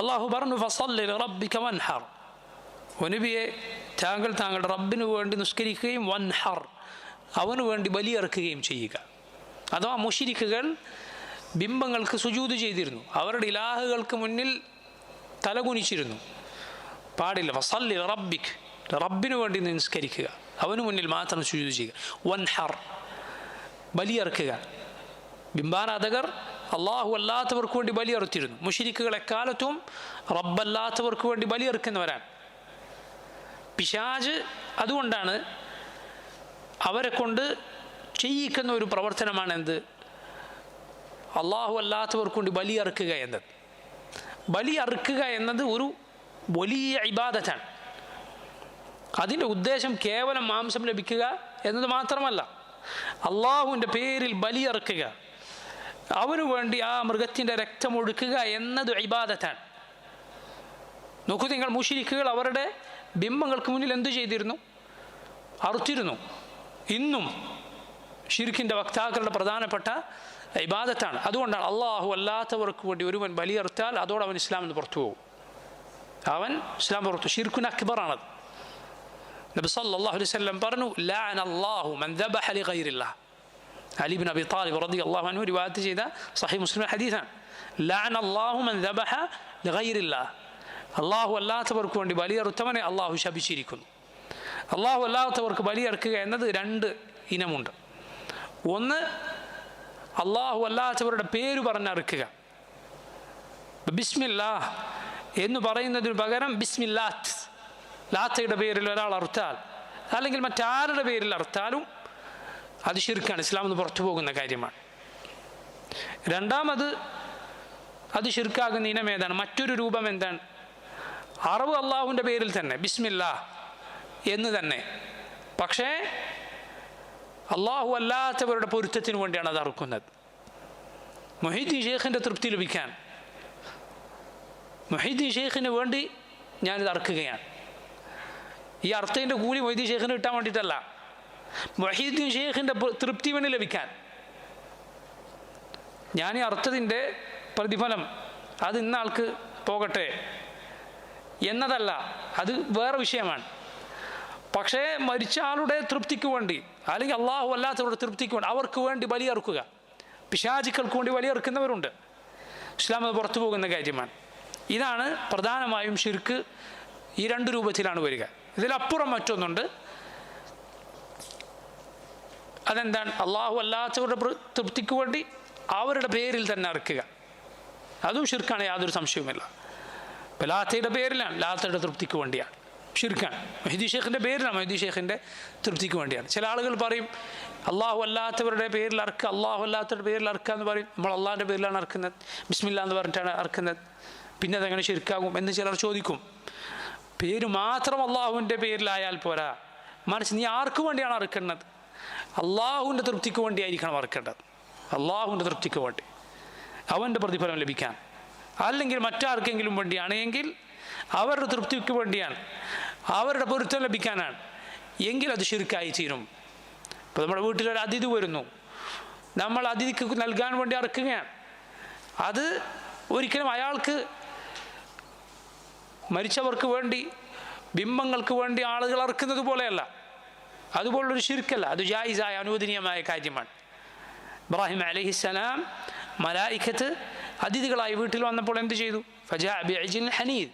അള്ളാഹു പറഞ്ഞു ഫസല്ലി റബ്ബിക വൻഹർ. ഒനബിയെ താങ്കൾ താങ്കളുടെ റബ്ബിന് വേണ്ടി നിസ്കരിക്കുകയും വൻഹർ അവന് വേണ്ടി ബലിയിറക്കുകയും ചെയ്യുക. അഥവാ മുഷിരിക്കുകൾ ബിംബങ്ങൾക്ക് സുജൂത് ചെയ്തിരുന്നു. അവരുടെ ഇലാഹുകൾക്ക് മുന്നിൽ തലകുനിച്ചിരുന്നു. പാടില്ല ഫസല്ലി റബ്ബിക് റബ്ബിന് വേണ്ടി നിസ്കരിക്കുക. അവന് മുന്നിൽ മാത്രം സുജൂത് ചെയ്യുക. വൻഹർ ബലിയിറക്കുക ബിംബാരാധകർ അള്ളാഹു അല്ലാത്തവർക്ക് വേണ്ടി ബലിയറുത്തിരുന്നു. മുഷിരിക്കുകൾ എക്കാലത്തും റബ്ബല്ലാത്തവർക്ക് വേണ്ടി ബലിയെറുക്കുന്നവരാണ്. പിശാജ് അതുകൊണ്ടാണ് അവരെ കൊണ്ട് ചെയ്യിക്കുന്ന ഒരു പ്രവർത്തനമാണ് എന്ത് അള്ളാഹു അല്ലാത്തവർക്ക് വേണ്ടി ബലിയറുക്കുക എന്നത്. ബലി അറുക്കുക എന്നത് ഒരു വലിയ ഇബാദത്താണ്. അതിന്റെ ഉദ്ദേശം കേവലം മാംസം ലഭിക്കുക എന്നത് മാത്രമല്ല. അള്ളാഹുവിന്റെ പേരിൽ ബലി അറുക്കുക അവനു വേണ്ടി ആ മൃഗത്തിന്റെ രക്തം ഒഴുക്കുക എന്നത് ഇബാദത്താണ്. നോക്കൂ നിങ്ങൾ മുഷിരിക്കുകൾ അവരുടെ ബിംബങ്ങൾക്ക് മുന്നിൽ എന്തു ചെയ്തിരുന്നു? അറുത്തിരുന്നു. ഇന്നും ഷിർഖിന്റെ വക്താക്കളുടെ പ്രധാനപ്പെട്ട ഇബാദത്താണ്. അതുകൊണ്ടാണ് അള്ളാഹു അല്ലാത്തവർക്ക് വേണ്ടി ഒരുവൻ ബലിയറുത്താൽ അതോടെ അവൻ ഇസ്ലാമിൽ നിന്ന് പുറത്തു പോകും. അവൻ ഇസ്ലാം പുറത്തു ഷിർഖുൻ അക്ബറാണത്. നബി സല്ലല്ലാഹു അലൈഹി വസല്ലം പറഞ്ഞു ലാൻ അള്ളാഹു മൻ ദബഹ അലി ബിൻ അബി താലിബ് റളിയല്ലാഹു അൻഹു റിവായത്ത് ചെയ്ത സഹീഹ് മുസ്ലിം ഹദീസാണ്. ലഅന അല്ലാഹു മൻ ദബഹ ലിഗൈരില്ലാഹ് അള്ളാഹു അല്ലാത്തവർക്ക് വേണ്ടി ബലിയറുത്തവനെ അള്ളാഹു ശപിച്ചിരിക്കുന്നു. അള്ളാഹു അല്ലാത്തവർക്ക് ബലിയറുക്കുക എന്നത് രണ്ട് ഇനമുണ്ട്. ഒന്ന് അള്ളാഹു അല്ലാത്തവരുടെ പേര് പറഞ്ഞറുക്കുക. ബിസ്മില്ലാ എന്ന് പറയുന്നതിന് പകരം ബിസ്മില്ലാത്ത് ലാത്തയുടെ പേരിൽ ഒരാൾ അറുത്താൽ അല്ലെങ്കിൽ മറ്റാരുടെ പേരിൽ അറുത്താലും അത് ശിർക്കാണ്. ഇസ്ലാം എന്ന് പുറത്തു പോകുന്ന കാര്യമാണ്. രണ്ടാമത് അത് ശിർക്കാകുന്ന ഇനം ഏതാണ്? മറ്റൊരു രൂപം എന്താണ്? അറിവ് അള്ളാഹുവിന്റെ പേരിൽ തന്നെ. ബിസ്മില്ല എന്ന് തന്നെ. പക്ഷേ അള്ളാഹു അല്ലാത്തവരുടെ പൊരുത്തത്തിന് വേണ്ടിയാണ് അത് അറുക്കുന്നത്. മൊഹീദ്ദീൻ ഷേഖിന്റെ തൃപ്തി ലഭിക്കാൻ. മൊഹീദ്ദീൻ ഷേഖിന് വേണ്ടി ഞാനിത് അറുക്കുകയാണ്. ഈ അർത്ഥത്തിന്റെ കൂലി മൊഹീദ്ദീൻ ഷേഖിന് കിട്ടാൻ വേണ്ടിയിട്ടല്ല. മൊഹീദ്ദീൻ ഷെയ്ഖിന്റെ തൃപ്തി വേണി ലഭിക്കാൻ. ഞാൻ ഈ അർത്ഥത്തിന്റെ പ്രതിഫലം അത് ഇന്ന ആൾക്ക് പോകട്ടെ എന്നതല്ല അത് വേറെ വിഷയമാണ്. പക്ഷേ മരിച്ച ആളുടെ തൃപ്തിക്ക് വേണ്ടി അല്ലെങ്കിൽ അള്ളാഹു അല്ലാത്തവരുടെ തൃപ്തിക്ക് വേണ്ടി അവർക്ക് വേണ്ടി ബലിയറുക്കുക. പിശാചിക്കൾക്ക് വേണ്ടി ബലിയറുക്കുന്നവരുണ്ട്. ഇസ്ലാം അത് പുറത്തു പോകുന്ന കാര്യമാണ്. ഇതാണ് പ്രധാനമായും ശിർക്ക് ഈ രണ്ട് രൂപത്തിലാണ് വരിക. ഇതിലപ്പുറം മറ്റൊന്നുണ്ട്. അതെന്താണ്? അള്ളാഹു അല്ലാത്തവരുടെ തൃപ്തിക്ക് വേണ്ടി അവരുടെ പേരിൽ തന്നെ അറക്കുക അതും ഷിർക്കാണ് യാതൊരു സംശയവുമില്ല. ഇപ്പം ലാത്തയുടെ പേരിലാണ് ലാത്തയുടെ തൃപ്തിക്ക് വേണ്ടിയാണ്. ഷിർക്കാണ് മഹിദി ഷേഖിന്റെ പേരിലാണ് മഹിദി ഷേഖിന്റെ തൃപ്തിക്ക് വേണ്ടിയാണ്. ചില ആളുകൾ പറയും അള്ളാഹു അല്ലാത്തവരുടെ പേരിൽ അറക്കുക അള്ളാഹു അല്ലാത്തവരുടെ പേരിൽ അറക്കുക എന്ന് പറയും. നമ്മൾ അള്ളാഹിന്റെ പേരിലാണ് അറക്കുന്നത് ബിസ്മില്ല എന്ന് പറഞ്ഞിട്ടാണ് അറക്കുന്നത് പിന്നെ അതെങ്ങനെ ശരിക്കാകും എന്ന് ചിലർ ചോദിക്കും. പേര് മാത്രം അള്ളാഹുവിന്റെ പേരിലായാൽ പോരാ. മറിച്ച് നീ ആർക്ക് വേണ്ടിയാണ് അറുക്കുന്നത് അള്ളാഹുവിന്റെ തൃപ്തിക്ക് വേണ്ടിയായിരിക്കണം വറക്കേണ്ടത്. അള്ളാഹുവിന്റെ തൃപ്തിക്ക് വേണ്ടി. അവന്റെ പ്രതിഫലം ലഭിക്കാൻ. അല്ലെങ്കിൽ മറ്റാർക്കെങ്കിലും വേണ്ടിയാണ് എങ്കിൽ അവരുടെ തൃപ്തിക്ക് വേണ്ടിയാണ്. അവരുടെ പൊരുത്തം ലഭിക്കാനാണ്. എങ്കിൽ അത് ശിർക്കായി തീരും. ഇപ്പോൾ നമ്മുടെ വീട്ടിലൊരു അതിഥി വരുന്നു. നമ്മൾ അതിഥിക്ക് നൽകാൻ വേണ്ടി അറക്കുകയാണ്. അത് ഒരിക്കലും അയാൾക്ക് മരിച്ചവർക്ക് വേണ്ടി ബിംബങ്ങൾക്ക് വേണ്ടി ആളുകൾ അറക്കുന്നത് പോലെയല്ല. അതുപോലുള്ളൊരു ശിർക്കല്ല. അത് ജായിസായ അനുവദനീയമായ കാര്യമാണ്. ഇബ്രാഹിം അലഹിസ്സലാം മലായിഖത്ത് അതിഥികളായി വീട്ടിൽ വന്നപ്പോൾ എന്ത് ചെയ്തു? ഫജാ ഹനീദ്.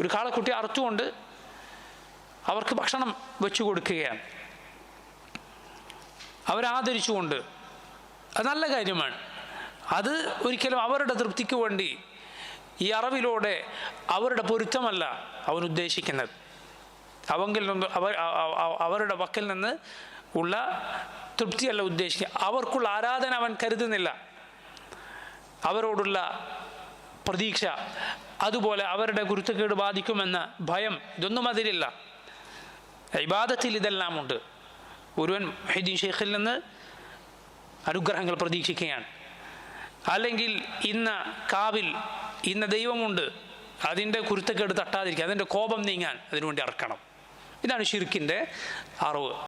ഒരു കാളക്കുട്ടി അറുത്തുകൊണ്ട് അവർക്ക് ഭക്ഷണം വെച്ചു കൊടുക്കുകയാണ്. അവരാദരിച്ചുകൊണ്ട്. അത് നല്ല കാര്യമാണ്. അത് ഒരിക്കലും അവരുടെ തൃപ്തിക്ക് വേണ്ടി ഈ അറിവിലൂടെ അവരുടെ പൊരുത്തമല്ല അവൻ ഉദ്ദേശിക്കുന്നത്. അവങ്കിൽ നിന്ന് അവർ അവരുടെ വക്കിൽ നിന്ന് ഉള്ള തൃപ്തിയല്ല ഉദ്ദേശിക്കുക. അവർക്കുള്ള ആരാധന അവൻ കരുതുന്നില്ല. അവരോടുള്ള പ്രതീക്ഷ അതുപോലെ അവരുടെ ഗുരുത്തക്കേട് ബാധിക്കുമെന്ന ഭയം ഇതൊന്നും അതിലില്ല. ഇബാദത്തിൽ ഇതെല്ലാം ഉണ്ട് ഒരുവൻ ഹൈദീൻ ഷെയ്ഖിൽ നിന്ന് അനുഗ്രഹങ്ങൾ പ്രതീക്ഷിക്കുകയാണ്. അല്ലെങ്കിൽ ഇന്ന കാവിൽ ഇന്ന ദൈവമുണ്ട്. അതിന്റെ കുരുത്തക്കേട് തട്ടാതിരിക്കുക അതിന്റെ കോപം നീങ്ങാൻ അതിനുവേണ്ടി അറക്കണം. ഇതാണ് ഷിർക്കിന്റെ അറിവ്.